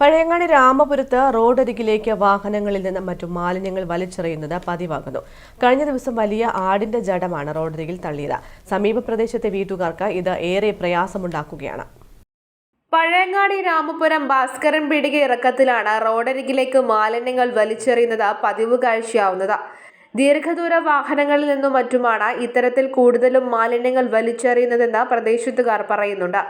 പഴയങ്ങാടി രാമപുരത്ത് റോഡരികിലേക്ക് വാഹനങ്ങളിൽ നിന്നും മറ്റു മാലിന്യങ്ങൾ വലിച്ചെറിയുന്നത് പതിവാകുന്നു. കഴിഞ്ഞ ദിവസം വലിയ ആടിന്റെ ജഡമാണ് റോഡരികിൽ തള്ളിയത്. സമീപ പ്രദേശത്തെ വീട്ടുകാർക്ക് ഇത് ഏറെ പ്രയാസമുണ്ടാക്കുകയാണ്. പഴയങ്ങാടി രാമപുരം ഭാസ്കരൻ പീടിക ഇറക്കത്തിലാണ് റോഡരികിലേക്ക് മാലിന്യങ്ങൾ വലിച്ചെറിയുന്നത് പതിവ് കാഴ്ചയാവുന്നത്. ദീർഘദൂര വാഹനങ്ങളിൽ നിന്നും മറ്റുമാണ് ഇത്തരത്തിൽ കൂടുതലും മാലിന്യങ്ങൾ വലിച്ചെറിയുന്നതെന്ന് പ്രദേശത്തുകാർ പറയുന്നുണ്ട്.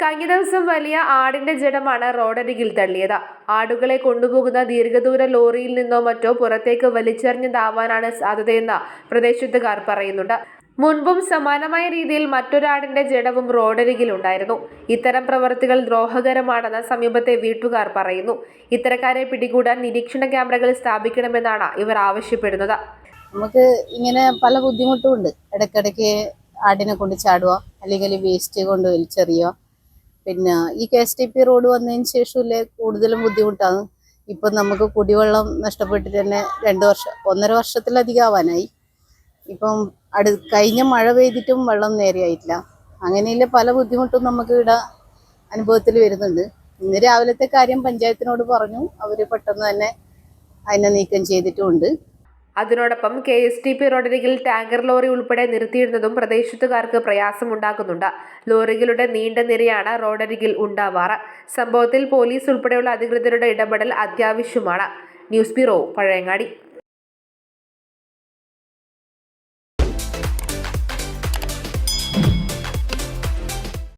കഴിഞ്ഞ ദിവസം വലിയ ആടിന്റെ ജഡമാണ് റോഡരികിൽ തള്ളിയത്. ആടുകളെ കൊണ്ടുപോകുന്ന ദീർഘദൂര ലോറിയിൽ നിന്നോ മറ്റോ പുറത്തേക്ക് വലിച്ചെറിഞ്ഞതാവാനാണ് സാധ്യതയെന്ന് പ്രദേശത്തുകാർ പറയുന്നുണ്ട്. മുൻപും സമാനമായ രീതിയിൽ മറ്റൊരാടിന്റെ ജഡവും റോഡരികിൽ ഉണ്ടായിരുന്നു. ഇത്തരം പ്രവർത്തികൾ ദ്രോഹകരമാണെന്ന് സമീപത്തെ വീട്ടുകാർ പറയുന്നു. ഇത്തരക്കാരെ പിടികൂടാൻ നിരീക്ഷണ ക്യാമറകൾ സ്ഥാപിക്കണമെന്നാണ് ഇവർ ആവശ്യപ്പെടുന്നത്. നമുക്ക് ഇങ്ങനെ പല ബുദ്ധിമുട്ടും ഉണ്ട്. ഇടയ്ക്കിടയ്ക്ക് ആടിനെ കൊണ്ട് ചാടുക അല്ലെങ്കിൽ വേസ്റ്റ് കൊണ്ട് വലിച്ചെറിയുക പിന്നെ ഈ K S T P road വന്നതിന് ശേഷമല്ലേ കൂടുതലും ബുദ്ധിമുട്ടാണ് ഇപ്പം നമുക്ക് കുടിവെള്ളം നഷ്ടപ്പെട്ടിട്ട് തന്നെ രണ്ട് വർഷം ഒന്നര വർഷത്തിലധികം ആവാനായി. ഇപ്പം അടു കഴിഞ്ഞ മഴ പെയ്തിട്ടും വെള്ളം നേരെയായിട്ടില്ല അങ്ങനെയുള്ള പല ബുദ്ധിമുട്ടും നമുക്ക് ഇവിടെ അനുഭവത്തിൽ വരുന്നുണ്ട്. ഇന്ന് രാവിലത്തെ കാര്യം പഞ്ചായത്തിനോട് പറഞ്ഞു. അവർ പെട്ടെന്ന് തന്നെ അതിനെ നീക്കം ചെയ്തിട്ടുമുണ്ട്. അതിനോടൊപ്പം കെ എസ് ടി പി റോഡരികിൽ ടാങ്കർ ലോറി ഉൾപ്പെടെ നിർത്തിയിടുന്നതും പ്രദേശത്തുകാർക്ക് പ്രയാസമുണ്ടാക്കുന്നുണ്ട്. ലോറികളുടെ നീണ്ട നിരയാണ് റോഡരികിൽ ഉണ്ടാവാറ്. സംഭവത്തിൽ പോലീസ് ഉൾപ്പെടെയുള്ള അധികൃതരുടെ ഇടപെടൽ അത്യാവശ്യമാണ്. News bureau Pazhayangadi.